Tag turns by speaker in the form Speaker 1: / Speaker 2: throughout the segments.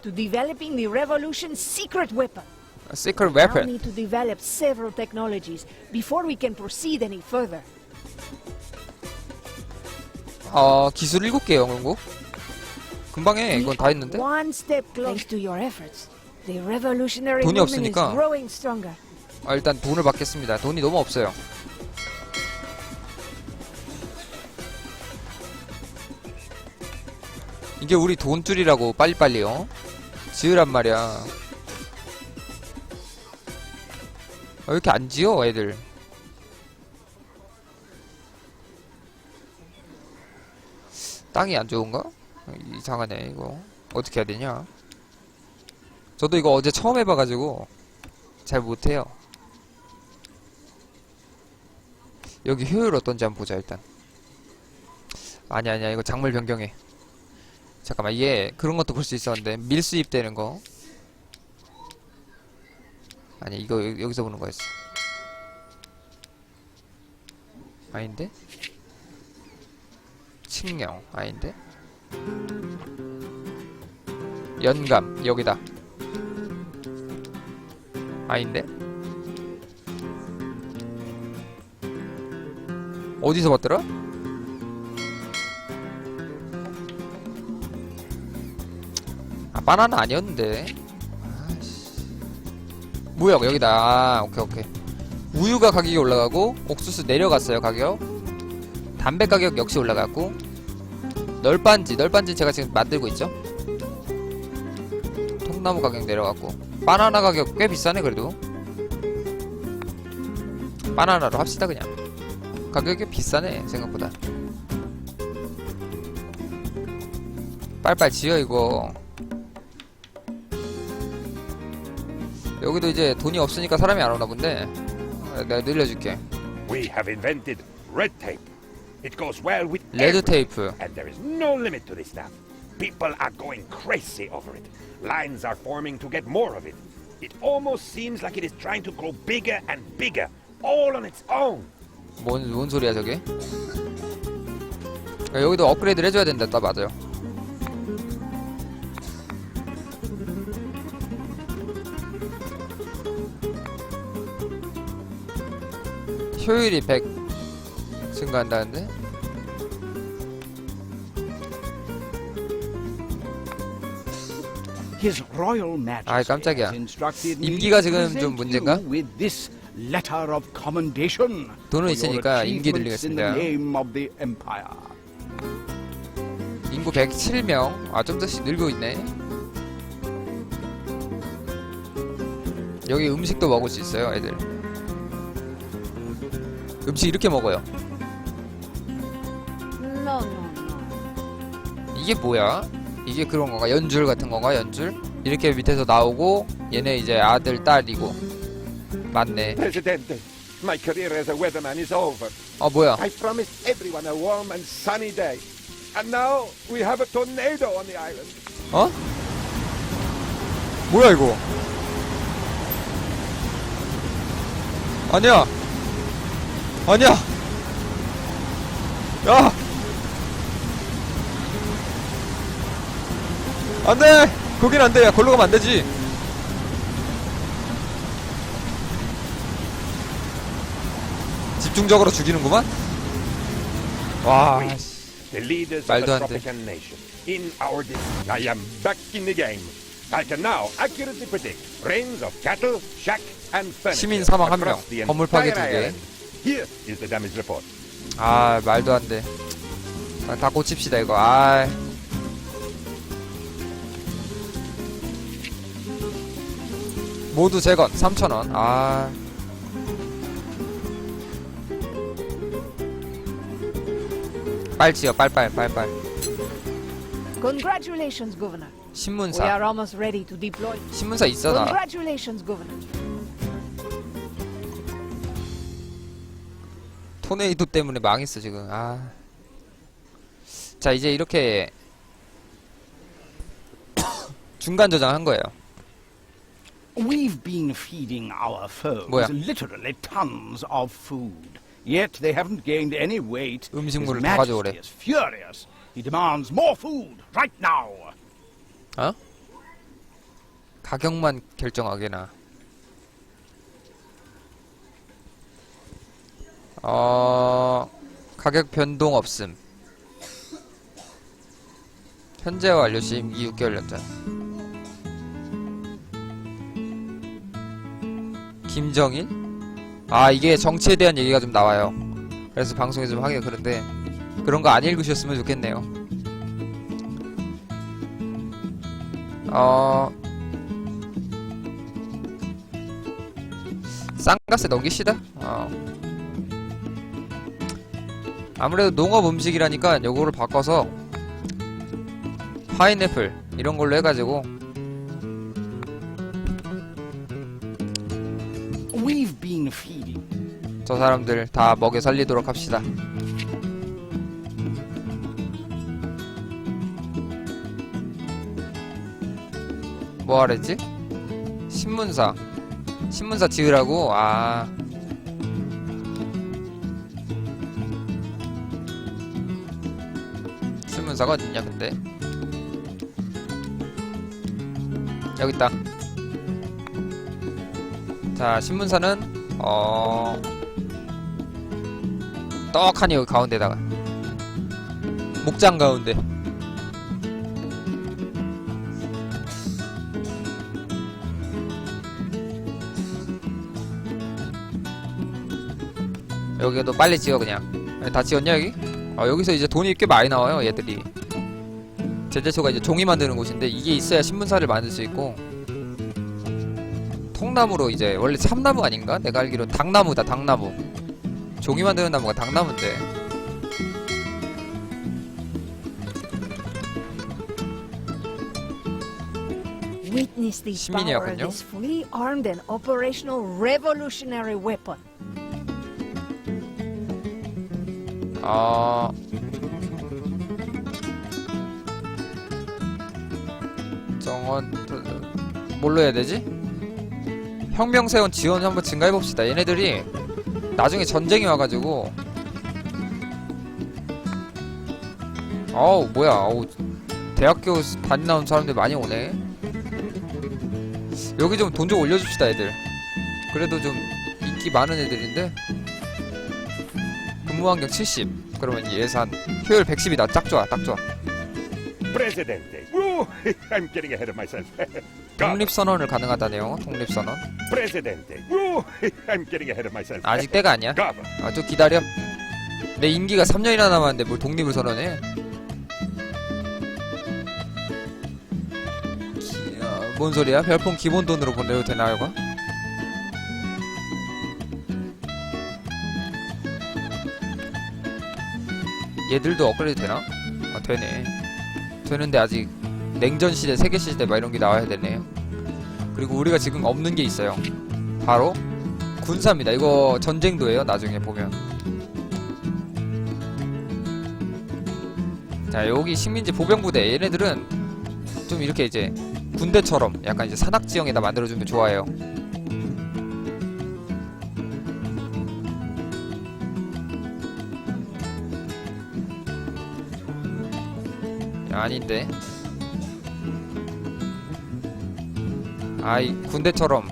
Speaker 1: to developing the revolution's secret weapon.
Speaker 2: 시크릿
Speaker 1: I'll
Speaker 2: 웨폰
Speaker 1: need to develop several technologies before we can proceed any further.
Speaker 2: 어 기술 7개 영웅국 금방 해 이건 다 했는데
Speaker 1: One step closer. Thanks to your efforts, the revolutionary
Speaker 2: 돈이
Speaker 1: movement is
Speaker 2: 없으니까.
Speaker 1: growing stronger.
Speaker 2: 아, 일단 돈을 받겠습니다 돈이 너무 없어요 이게 우리 돈줄이라고 빨리빨리요 지으란 말이야. 아, 왜 이렇게 안 지어 애들? 땅이 안 좋은가? 이상하네 이거. 어떻게 해야 되냐? 저도 이거 어제 처음 해봐가지고 잘 못해요. 여기 효율 어떤지 한번 보자 일단. 아니 아니야 이거 작물 변경해 잠깐만 얘 그런 것도 볼 수 있었는데 밀수입 되는 거. 아니 이거 여- 여기서 보는 거였어. 아닌데? 칙령 아닌데? 연감 여기다. 아닌데? 어디서 봤더라? 바나나 아니었는데. 아씨. 뭐야 여기다. 아 오케이 오케이. 우유가 가격이 올라가고 옥수수 내려갔어요 가격. 담배 가격 역시 올라갔고. 널빤지 널빤지 제가 지금 만들고 있죠? 통나무 가격 내려갔고. 바나나 가격 꽤 비싸네 그래도. 바나나로 합시다 그냥. 가격이 비싸네 생각보다. 빨빨 지어 이거 여기도 이제 돈이 없으니까 사람이 안 오나 본데 아, 내가 늘려줄게
Speaker 3: We have invented red tape. It goes well with
Speaker 2: 레드
Speaker 3: everything,
Speaker 2: 테이프
Speaker 3: and there is no limit to this stuff. People are going crazy over it. Lines are forming to get more of it. It almost seems like it is trying to grow bigger and bigger, all on its own.
Speaker 2: 뭔, 뭔 소리야 저게 야, 여기도 업그레이드를 해줘야 된다 딱 맞아요 효율이 100 증가한다는데 아이, 깜짝이야. 임기가 지금 좀 문제인가? 돈은 있으니까 임기 늘리겠습니다. 인구 107명 아 좀 더씩 늘고 있네 여기 음식도 먹을 수 있어요 애들 음식 이렇게 먹어요
Speaker 1: No, no, no.
Speaker 2: 이게 뭐야? 이게 그런 건가? 연줄 같은 건가? 연줄? 이렇게 밑에서 나오고 얘네 이제 아들 딸이고 맞네
Speaker 3: Presidente, my career as a weatherman is over.
Speaker 2: 어 뭐야
Speaker 3: I promised everyone a warm and sunny day. And now we have a tornado on the island.
Speaker 2: 어? 뭐야 이거 아니야 아니야 야 안 돼 거긴 안 돼 야 걸로 가면 안 되지 집중적으로 죽이는구만 와
Speaker 3: the leaders of
Speaker 2: 말도
Speaker 3: the
Speaker 2: 안 돼.
Speaker 3: Tropican nation, in our dis- I am back in the game. I can now accurately predict rains of cattle, shack, and furniture
Speaker 2: 시민 사망 한 명,
Speaker 3: across the
Speaker 2: 건물 파괴
Speaker 3: entire
Speaker 2: 두 개.
Speaker 3: island. Here is the damage report.
Speaker 2: 아 말도 안 돼 다, 다 고칩시다 이거 아 모두 재건 3,000원 아 빨지요 빨빨 빨빨
Speaker 1: Congratulations, Governor. We
Speaker 2: 신문사
Speaker 1: are almost ready to deploy.
Speaker 2: 신문사 있어 나
Speaker 1: Congratulations, Governor.
Speaker 2: 토네이도 때문에 망했어 지금 아. 자 이제 이렇게 중간 저장한 거예요
Speaker 4: We've been feeding our foes
Speaker 2: 뭐야?
Speaker 4: literally tons of food. Yet they haven't gained any weight. His
Speaker 2: 음식물을 더 가져오래.
Speaker 4: Majesty is furious. He demands more food right now.
Speaker 2: 어? 가격만 결정하게나. 어, 가격 변동 없음. 현재와 완료 시 임기 6개월 연장. 김정일? 아, 이게 정치에 대한 얘기가 좀 나와요. 그래서 방송에 좀 하기가 그런데, 그런 거 안 읽으셨으면 좋겠네요. 어, 쌍가스 넘기시다? 어. 아무래도 농업 음식이라니까 요거를 바꿔서 파인애플 이런 걸로 해가지고
Speaker 4: We've been feeding.
Speaker 2: 저 사람들 다 먹여 살리도록 합시다. 뭐 하랬지? 신문사. 신문사 지으라고? 아. 어딨냐, 근데? 여기 있다. 자, 신문사는, 어, 떡하니 여기 가운데다가 목장 가운데 여기도 빨리 지어 그냥 다 지었냐 여기? 어, 여기서 이제 돈이 꽤 많이 나와요 얘들이 제재소가 이제 종이 만드는 곳인데 이게 있어야 신문사를 만들 수 있고 통나무로 이제 원래 참나무 아닌가? 내가 알기로 당나무다 당나무 종이 만드는 나무가 당나무인데 시민이었군요. 어... 정원 뭘로 해야 되지? 혁명세원 지원 한번 증가해봅시다. 얘네들이 나중에 전쟁이 와가지고. 어우 뭐야. 어우. 대학교 다니 나온 사람들 많이 오네. 여기 좀 돈 좀 올려줍시다 애들. 그래도 좀 인기 많은 애들인데 근무환경 70 그러면 예산 효율 110이다 딱 좋아 딱 좋아
Speaker 3: Presidente. Woo, I'm getting ahead of myself.
Speaker 2: 독립선언을 가능하다네요 독립선언
Speaker 3: Presidente. Woo, I'm getting ahead of myself.
Speaker 2: 아직 때가 아니야
Speaker 3: Governor.
Speaker 2: 아좀 기다려 내 임기가 3년이나 남았는데 뭘 독립을 선언해 기- 어, 뭔 소리야 별풍 기본 돈으로 보내도 되나 이거 얘들도 업그레이드 되나? 아 되네 되는데 아직 냉전 시대 세계 시대 막 이런 게 나와야 되네요 그리고 우리가 지금 없는 게 있어요 바로 군사입니다. 이거 전쟁도예요. 나중에 보면. 자 여기 식민지 보병부대 얘네들은 좀 이렇게 이제 군대처럼 약간 이제 산악 지형에다 만들어주면 좋아해요. 아닌데. 아이 군대처럼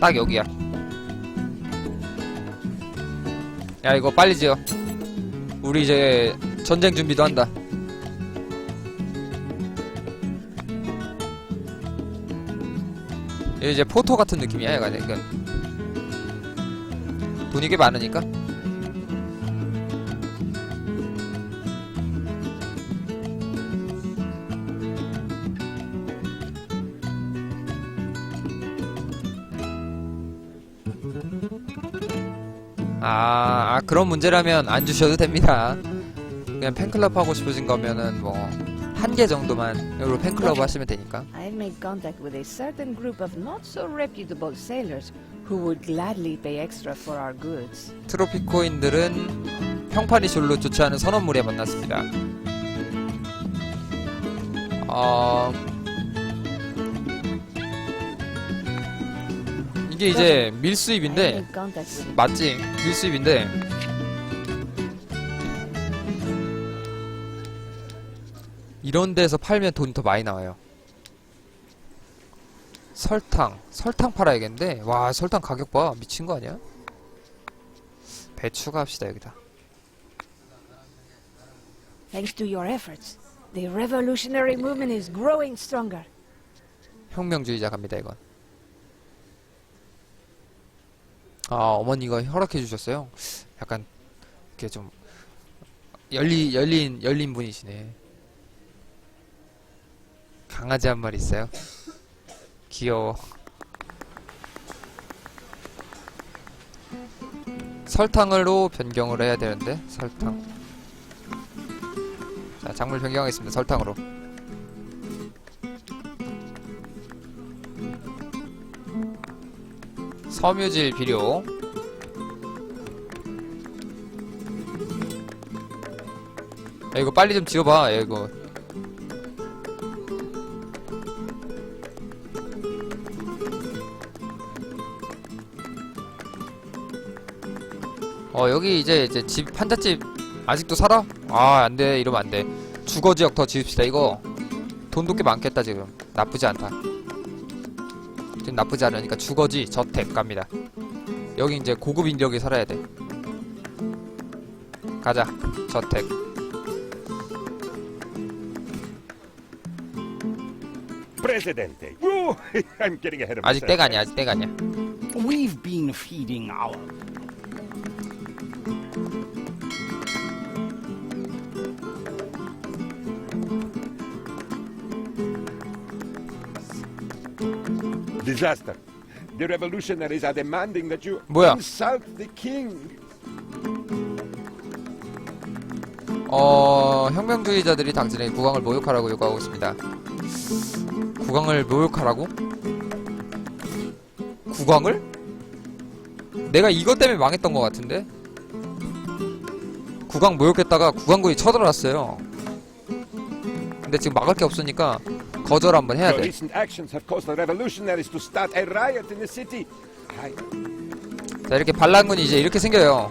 Speaker 2: 딱 여기야. 야 이거 빨리 지어. 우리 이제 전쟁 준비도 한다. 이제 포토 같은 느낌이야 약간. 돈이 꽤 많으니까. 아, 아 그런 문제라면 안 주셔도 됩니다. 그냥 팬클럽 하고 싶으신 거면은 뭐 한 개 정도만 여기로 팬클럽 하시면 되니까.
Speaker 1: I've made contact with a certain group of not so reputable sailors who would gladly pay extra for our goods.
Speaker 2: 트로피 코인들은 평판이 별로 좋지 않은 선원물에 만났습니다. 어... 이게 이제 밀수입인데 맞지? 밀수입인데 이런 데서 팔면 돈이 더 많이 나와요. 설탕 설탕 팔아야겠는데 와 설탕 가격 봐 미친 거 아니야? 배 추가 합시다 여기다
Speaker 1: Thanks to your efforts, the revolutionary movement is growing stronger.
Speaker 2: 혁명주의자 갑니다 이건 아 어머니가 허락해 주셨어요? 약간 이렇게 좀 열리 열린 열린 분이시네. 강아지 한 마리 있어요? 귀여워. 설탕으로 변경을 해야 되는데 설탕. 자 작물 변경하겠습니다 설탕으로 섬유질 비료. 야 이거 빨리 좀 지어봐. 야 이거. 어 여기 이제 이제 집 판잣집 아직도 살아? 아 안돼. 이러면 안돼. 주거지역 더 지읍시다 이거. 돈도 꽤 많겠다 지금. 나쁘지 않다 지금 나쁘지 않으니까 주거지 저택 갑니다 여기 이제 고급 인력이 살아야 돼 가자 저택
Speaker 3: Presidente. Whoa, I'm getting ahead of
Speaker 2: 아직
Speaker 3: myself.
Speaker 2: 때가 아니야 아직 때가 아니야
Speaker 4: We've been feeding our
Speaker 3: Disaster. The revolutionaries are demanding that you
Speaker 2: 뭐야?
Speaker 3: insult the king.
Speaker 2: 어 혁명주의자들이 당신의 국왕을 모욕하라고 요구하고 있습니다 국왕을 모욕하라고? 국왕을? 내가 이것 때문에 망했던 것 같은데? 국왕 모욕했다가 국왕군이 쳐들어왔어요 근데 지금 막을 게 없으니까 거절 한번 해야 돼
Speaker 3: recent actions have caused the revolutionaries to start a riot in the city. I,
Speaker 2: 자 이렇게 반란군이 이제 이렇게 생겨요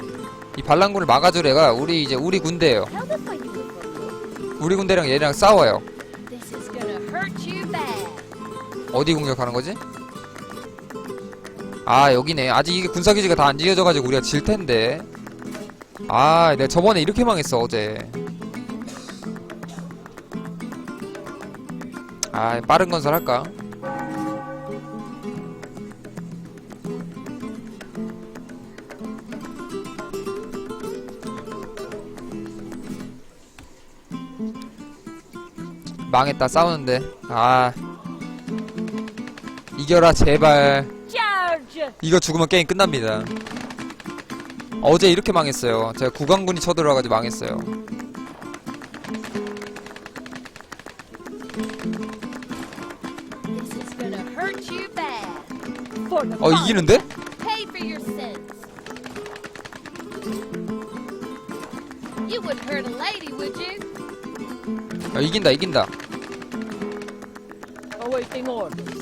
Speaker 2: 이 반란군을 막아줄 애가 우리 이제 우리 군대예요? 우리 군대랑 얘랑 싸워요
Speaker 5: This is gonna hurt you bad.
Speaker 2: 어디 공격하는 거지? 아 여기네 아직 이게 군사기지가 다 안 지어져가지고 우리가 질 텐데 아 내가 저번에 이렇게 망했어 어제 아 빠른 건설 할까? 망했다 싸우는데. 아. 이겨라 제발! 이거 죽으면 게임 끝납니다. 어제 이렇게 망했어요. 제가 구강군이 쳐들어와가지고 망했어요 어
Speaker 1: fun.
Speaker 2: 이기는데?
Speaker 5: Pay for your sins. You wouldn't hurt a lady, would you?
Speaker 2: 어, 이긴다 이긴다
Speaker 1: Awaiting orders.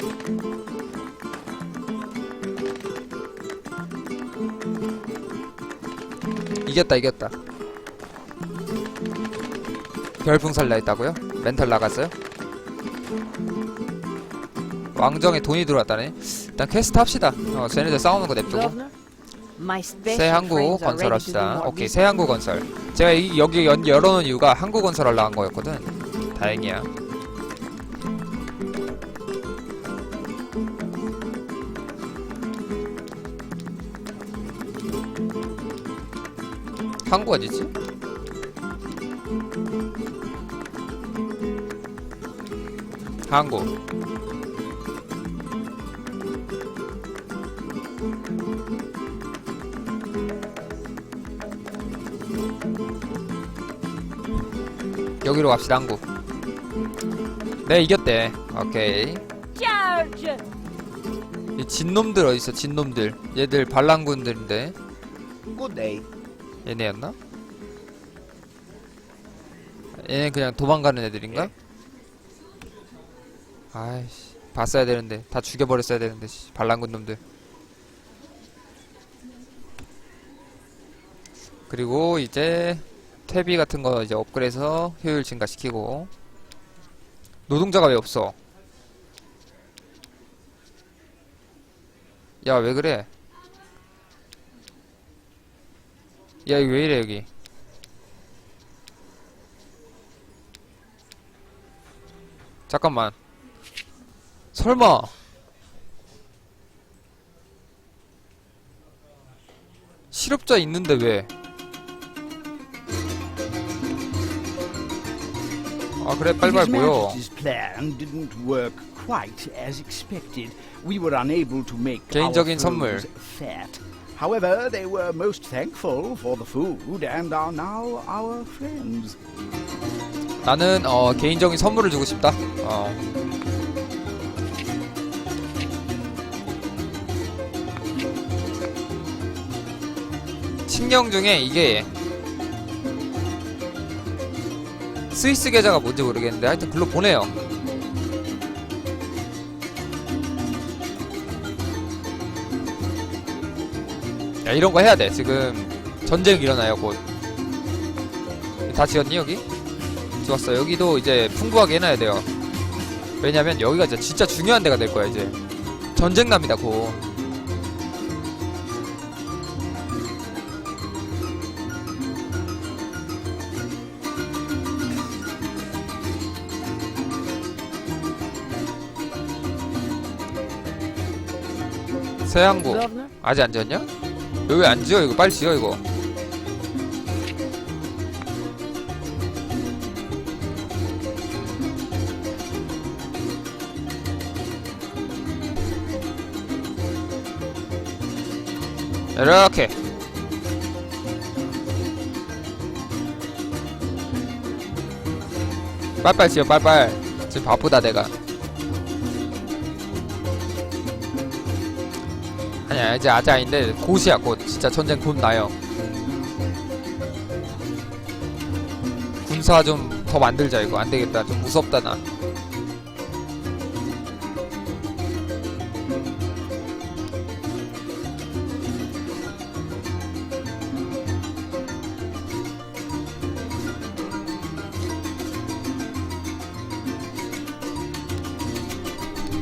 Speaker 2: 이겼다 이겼다 별풍선 나있다고요? 멘탈 나갔어요? 왕정에 돈이 들어왔다네 일단 퀘스트 합시다. 어 쟤네들 싸우는 거 냅두고. 새 항구 건설합시다. 오케이. 새 항구 건설. 제가 이, 여기 연, 열어놓은 이유가 항구 건설하려고 한 거였거든. 다행이야. 항구 어디지? 항구 여기로 갑시다 항구 네 이겼대. 오케이! 이 진놈들 어딨어 진놈들. 얘들 반란군들인데. 얘네였나? 얘네 그냥 도망가는 애들인가? 아이씨 봤어야 되는데. 다 죽여버렸어야 되는데 씨, 반란군 놈들. 그리고 이제 퇴비 같은 거 이제 업그레이드해서 효율 증가시키고 노동자가 왜 없어? 야, 왜 그래? 야, 이거 왜 이래, 여기? 잠깐만. 설마. 실업자 있는데 왜? 아, 그래, 빨리빨리 모여.
Speaker 4: Majesty's plan didn't work quite as expected. We were unable to make our
Speaker 2: 개인적인 선물.
Speaker 4: However, they were most thankful for the food and are now our friends.
Speaker 2: 나는 어 개인적인 선물을 주고 싶다. 어. 칙령 중에 이게 스위스 계좌가 뭔지 모르겠는데 하여튼 글로 보내요. 야 이런 거 해야 돼. 지금 전쟁 일어나요 곧. 다 지었니 여기? 좋았어. 여기도 이제 풍부하게 해놔야 돼요. 왜냐면 여기가 진짜 중요한 데가 될 거야, 이제. 전쟁 납니다, 고.
Speaker 1: Governor?
Speaker 2: 아직 안 지었냐? 여기 안 지어, 이거. 빨리 지어, 이거. 이렇게 빨빨 지어 빨빨 지금 바쁘다 내가 아니야 이제 아직 아닌데 곧이야 곧 진짜 전쟁 곧 나요. 군사 좀 더 만들자 이거. 안되겠다. 좀 무섭다 나.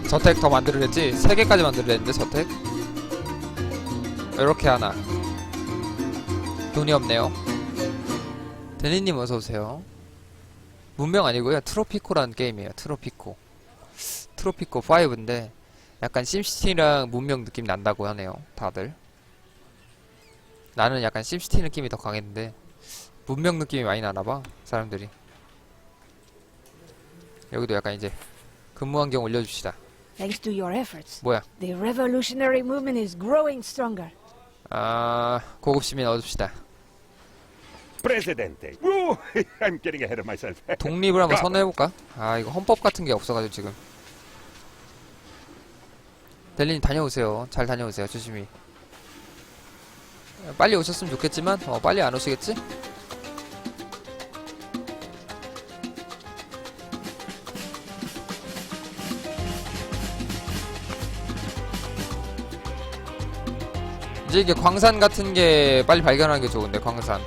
Speaker 2: 저택 더 만들으랬지? 3개까지 만들으랬는데 저택? 이렇게 하나. 돈이 없네요. 데니님 어서오세요. 문명 아니고요. 트로피코라는 게임이에요. 트로피코. 트로피코 5인데 약간 심시티랑 문명 느낌 난다고 하네요. 다들. 나는 약간 심시티 느낌이 더 강했는데 문명 느낌이 많이 나나봐 사람들이. 여기도 약간 이제 근무 환경 올려줍시다.
Speaker 1: Thanks to your efforts,
Speaker 2: 뭐야?
Speaker 1: the revolutionary movement is growing stronger.
Speaker 2: 아 고급 시민 얻읍시다
Speaker 3: Presidente. I'm getting ahead of myself.
Speaker 2: 독립을 한번 선언해볼까? 아 이거 헌법 같은 게 없어가지고 지금 델린 다녀오세요 잘 다녀오세요 조심히 빨리 오셨으면 좋겠지만 어 빨리 안 오시겠지? 이제 이게 광산 같은 게 빨리 발견하는 게 좋은데 광산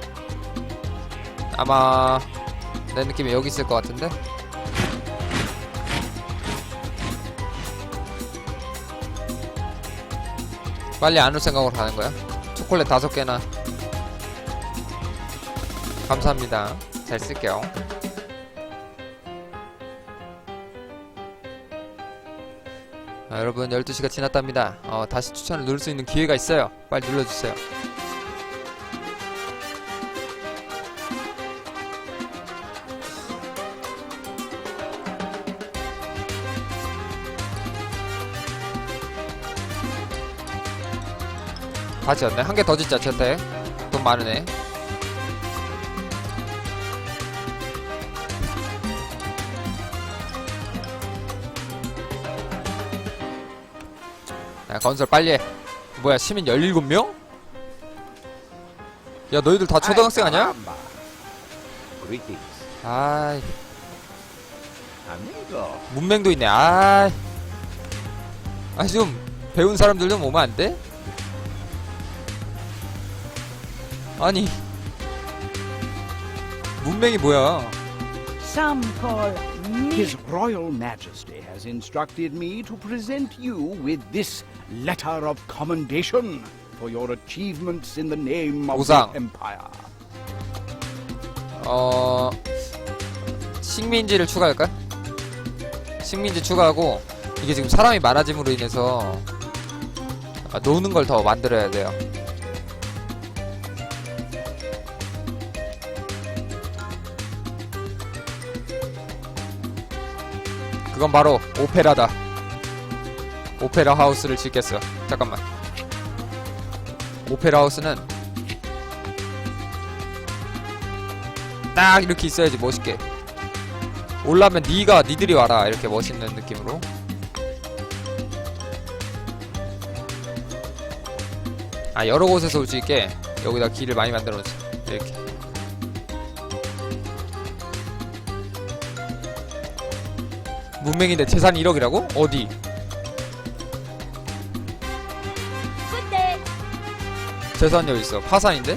Speaker 2: 아마 내 느낌에 여기 있을 것 같은데? 빨리 안 올 생각으로 가는 거야? 초콜릿 다섯 개나 감사합니다 잘 쓸게요 아, 여러분 12시가 지났답니다. 어, 다시 추천을 누를 수 있는 기회가 있어요. 빨리 눌러주세요. 다 지었네. 한 개 더 짓자 저때 돈 많으네 건설 빨리 해 뭐야 시민 17명? 야 너희들 다 초등학생 아니야? 아이. 문맹도 있네 아이 아니 좀 배운 사람들 좀 오면 안 돼? 아니 문맹이 뭐야
Speaker 1: Some call
Speaker 4: His Royal Majesty has instructed me to present you with this letter of commendation for your achievements in the name of
Speaker 2: 우상.
Speaker 4: the Empire.
Speaker 2: 어 식민지를 추가할까? 식민지 추가하고 이게 지금 사람이 많아짐으로 인해서 아, 노는 걸 더 만들어야 돼요. 그건 바로 오페라다. 오페라 하우스를 짓겠어. 잠깐만. 오페라 하우스는 딱 이렇게 있어야지 멋있게 올라면 니가 니들이 와라 이렇게 멋있는 느낌으로 아 여러 곳에서 올 수 있게 여기다 길을 많이 만들어 놓자 이렇게 문맹인데 재산 1억이라고? 어디? 재산 여기 있어. 파산인데?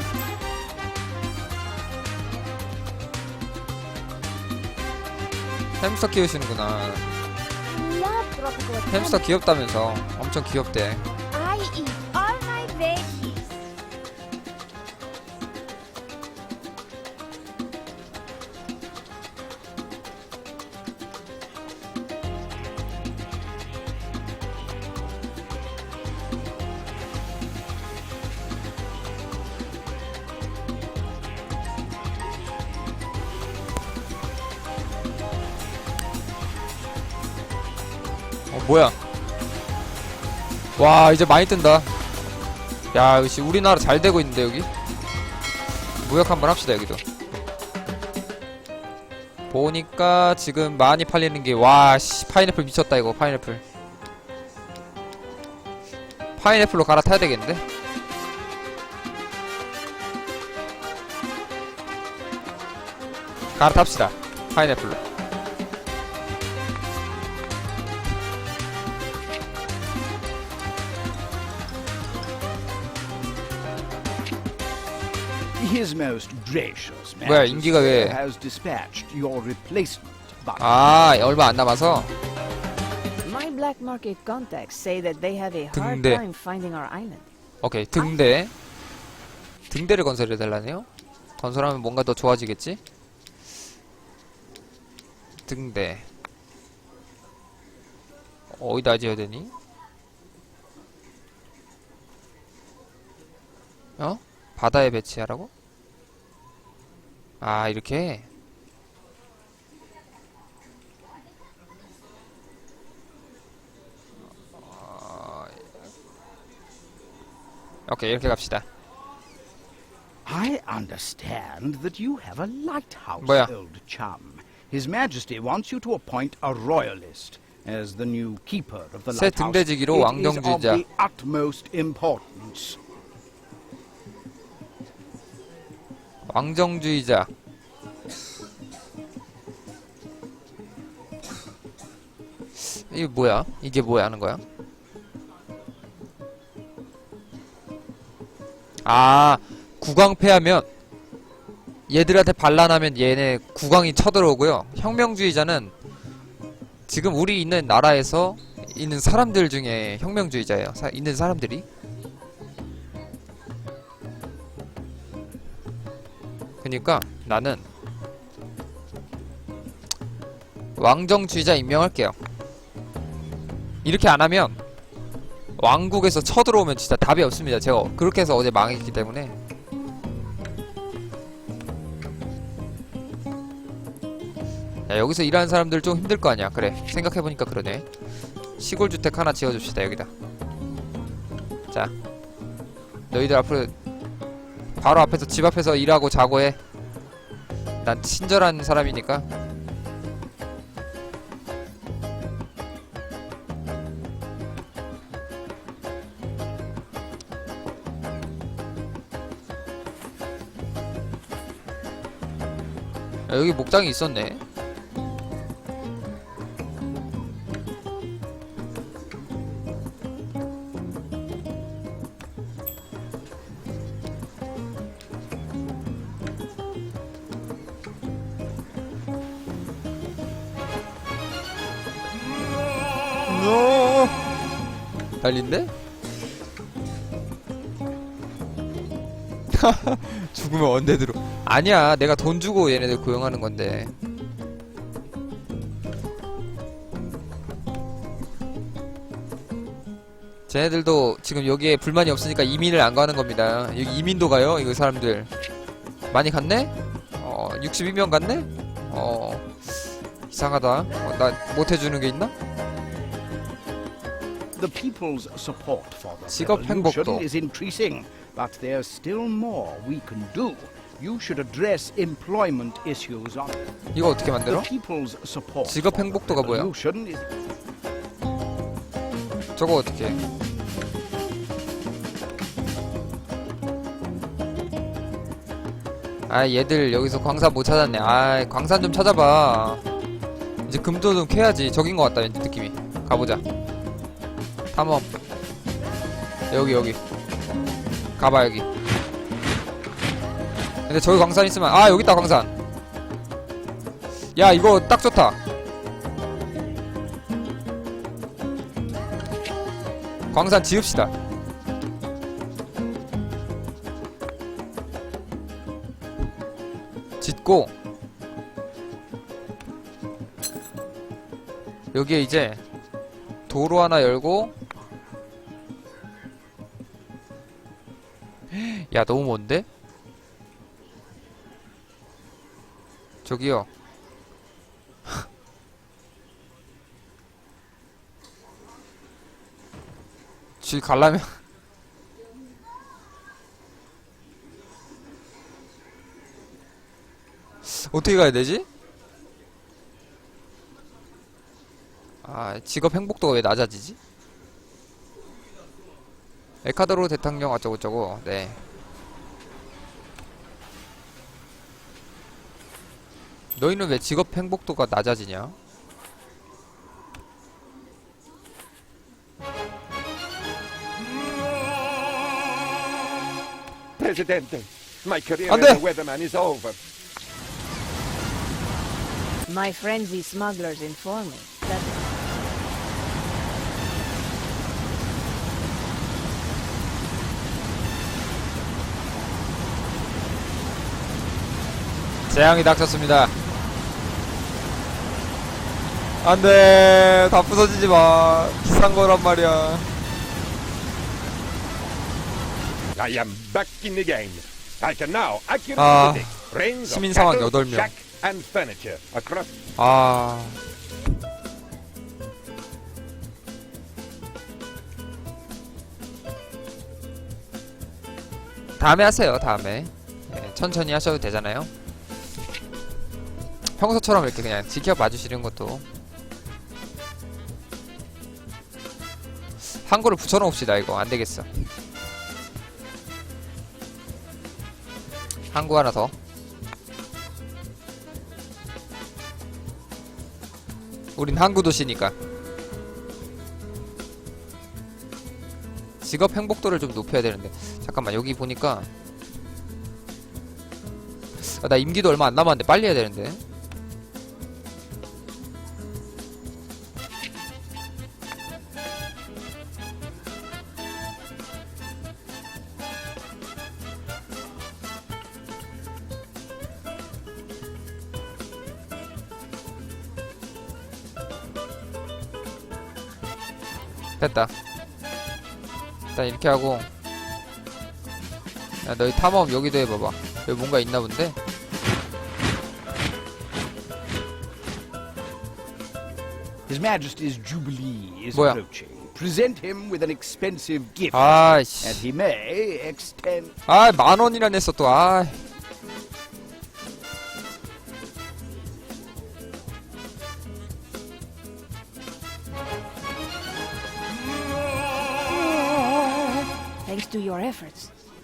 Speaker 2: 햄스터 키우시는구나. 햄스터 귀엽다면서. 엄청 귀엽대 뭐야? 와 이제 많이 뜬다. 야 역시 우리나라 잘 되고 있는데 여기? 무역 한번 합시다 여기도. 보니까 지금 많이 팔리는 게와씨 파인애플 미쳤다 이거 파인애플. 파인애플로 갈아타야 되겠는데? 갈아탑시다 파인애플로
Speaker 4: His most gracious
Speaker 2: 뭐야, 인기가 왜-
Speaker 4: Majesty has dispatched your replacement, but
Speaker 2: 아 얼마 안 남아서
Speaker 1: My black market contacts say that they have a hard
Speaker 2: 등대.
Speaker 1: time finding our island.
Speaker 2: 오케이 등대 등대를 건설해 달라네요 건설하면 뭔가 더 좋아지겠지 등대 어디다 지어야 되니 어 바다에 배치하라고 아 이렇게 어, 오케이 이렇게 갑시다
Speaker 4: I understand that you have a lighthouse,
Speaker 2: 뭐야?
Speaker 4: old chum. His Majesty wants you to appoint a royalist as the new keeper of the
Speaker 2: 새
Speaker 4: lighthouse.
Speaker 2: 등대지기로
Speaker 4: It is
Speaker 2: 왕정주의자.
Speaker 4: of the utmost importance.
Speaker 2: 왕정주의자 이게 뭐야? 이게 뭐야 하는 거야? 아 국왕 패하면 얘들한테 반란하면 얘네 국왕이 쳐들어오고요 혁명주의자는 지금 우리 있는 나라에서 있는 사람들 중에 혁명주의자예요 사- 있는 사람들이 그니까 나는 왕정주의자 임명할게요. 이렇게 안 하면 왕국에서 쳐들어오면 진짜 답이 없습니다. 제가 그렇게 해서 어제 망했기 때문에. 야, 여기서 일하는 사람들 좀 힘들 거 아니야. 그래. 생각해보니까 그러네. 시골 주택 하나 지어줍시다, 여기다. 자. 너희들 앞으로 바로 앞에서 집 앞에서 일하고 자고 해. 난 친절한 사람이니까. 야, 여기 목장이 있었네. 달린데? 죽으면 언데드로 아니야 내가 돈 주고 얘네들 고용하는 건데 쟤네들도 지금 여기에 불만이 없으니까 이민을 안 가는 겁니다 여기 이민도 가요 이거 사람들 많이 갔네? 어 62명 갔네? 어 이상하다 어, 나 못해주는 게 있나?
Speaker 4: The people's support for the
Speaker 2: 직업
Speaker 4: revolution
Speaker 2: 행복도.
Speaker 4: is increasing, but there's still more we can do. You should address employment issues on
Speaker 2: 이거 어떻게
Speaker 4: the
Speaker 2: 만들어?
Speaker 4: people's support.
Speaker 2: 직업
Speaker 4: for the
Speaker 2: 행복도가 뭐야?
Speaker 4: revolution is
Speaker 2: 저거 어떻게 해? 아 얘들 여기서 광산 못 찾았네 아 광산 좀 찾아봐 이제 금도 좀 캐야지 저긴 것 같다 왠지 느낌이 가보자 탐험 여기 여기. 가봐 여기. 근데 저기 광산 있으면 아 여기 있다 광산. 야 이거 딱 좋다. 광산 지읍시다. 짓고. 여기에 이제 도로 하나 열고 야 너무 먼데? 저기요 길 갈라면 어떻게 가야 되지? 아 직업 행복도가 왜 낮아지지? 에카드로 대통령 어쩌고저쩌고 네 너희는 왜 직업 행복도가 낮아지냐?
Speaker 3: Presidente, my career as a weatherman is over.
Speaker 1: My friends the smugglers inform me that
Speaker 2: 재앙이 닥쳤습니다. 안돼, 다 부서지지 마. 비싼 거란 말이야.
Speaker 3: I am back in the game. I can now accurately
Speaker 2: 아,
Speaker 3: predict range of
Speaker 2: 시민 상황
Speaker 3: cattle,
Speaker 2: 여덟 명.
Speaker 3: shack, and furniture across
Speaker 2: 아, 다음에 하세요. 다음에 예, 천천히 하셔도 되잖아요. 평소처럼 이렇게 그냥 지켜봐 주시는 것도 한글을 붙여놓읍시다. 이거 안 되겠어. 한구 하나 더. 우린 항구 도시니까. 직업 행복도를 좀 높여야 되는데. 잠깐만, 여기 보니까. 아, 나 임기도 얼마 안 남았는데 빨리 해야 되는데. 됐다. 일단 이렇게 하고 야 너희 탐험 여기도 해봐봐 여기 뭔가 있나 본데?
Speaker 4: His Majesty's Jubilee is
Speaker 2: 뭐야?
Speaker 4: approaching. Present him with an expensive gift, and
Speaker 2: 아이씨
Speaker 4: he may extend.
Speaker 2: 아 만 원이나 냈어 또아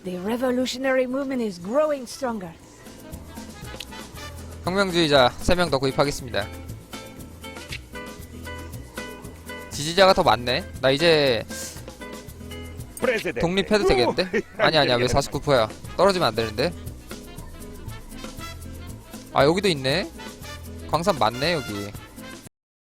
Speaker 1: the revolutionary movement is growing stronger.
Speaker 2: 혁명주의자 3명 더 구입하겠습니다. 지지자가 더 많네. 나 이제. 독립해도 되겠는데? 아니 아니야. 왜 49%야? 떨어지면 안 되는데? 아 여기도 있네. 광산 많네 여기